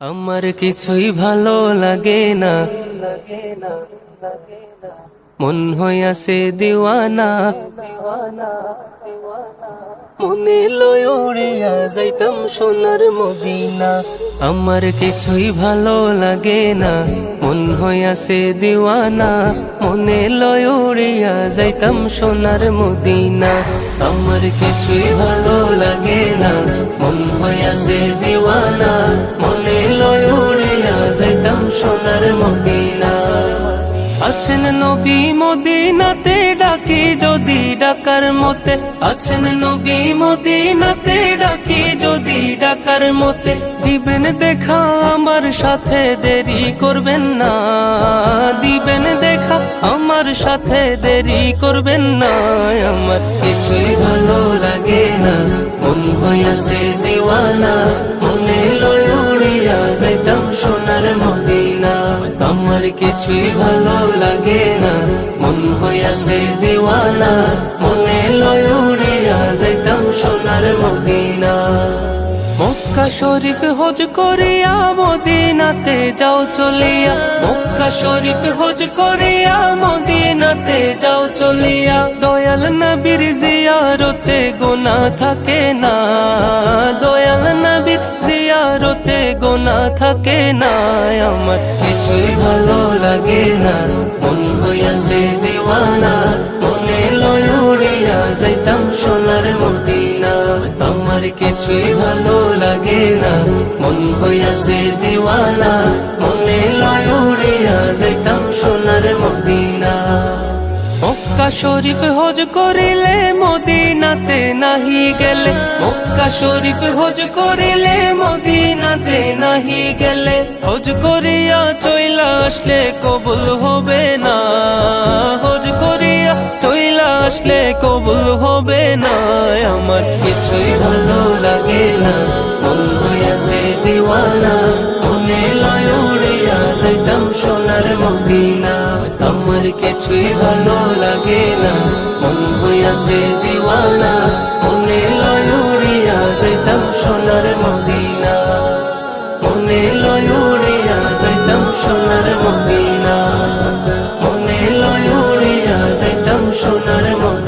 আমার কিছুই ভালো লাগে না। মন হইয়াছে দিওয়ানা। মনে লয় উড়িয়া যাইতাম সোনার মদিনা। আমার কিছুই ভালো লাগে না। মন হইয়াছে দিওয়ানা। মনে লয় উড়িয়া যাইতাম সোনার মদিনা। আমার কিছুই ভালো লাগে না। মন হইয়াছে দিওয়ানা। সোনার মদিনা। আছেন নবী মদিনাতে ডাকি, যদি ডাকার মতে। আছেন নবী মদিনাতে ডাকি, যদি ডাকার মতে। দিবেন দেখা আমার সাথে, দেরি করবেন না। দিবেন দেখা আমার সাথে, দেরি করবেন না। আমার কিছুই ভালো লাগে না, মন হইয়াছে দিওয়ানা। কিছুই ভালো লাগে না। মন হইয়াছে দিওয়ানা, মনে লয় সোনার মদিনা। মক্কা শরীফ হজ করিয়া মদিনাতে যাও চলিয়া। মক্কা শরীফ হজ করিয়া মদিনাতে যাও চলিয়া। দয়াল নবীর জিয়ারতে গোনা থাকে না। দয়াল নবীর জিয়ারতে গোনা থাকে না আমার। কিছুই ভালো লাগে না। মন হইয়াছে দিওয়ানা। মনে লয় যাইতাম সোনার মদিনা। আমার কিছুই ভালো লাগে না। মন হইয়াছে দিওয়ানা। শরীফ হজ করিলে মদিনাতে নাহি গেলে। মক্কা শরীফ হজ করিলে মদিনাতে নাহি গেলে। হজ করিয়া চইলা আসলে কবুল হবে না। হজ করিয়া চইলা আসলে কবুল হবে না। আমার কিছুই ভালো লাগে না। দিওয়ানা। লয় উড়িয়া যাইতাম সোনার মদিনা আমার কিছুই ভালো লাগে না। মন হইয়াছে দিওয়ানা, মনে লয়ুড়িয়া যেতাম সোনার মদিনা। মনে লয়ুড়িয়া যেতাম সোনার মদিনা। মনে লয়ুড়িয়া যেতাম সোনার মদিনা।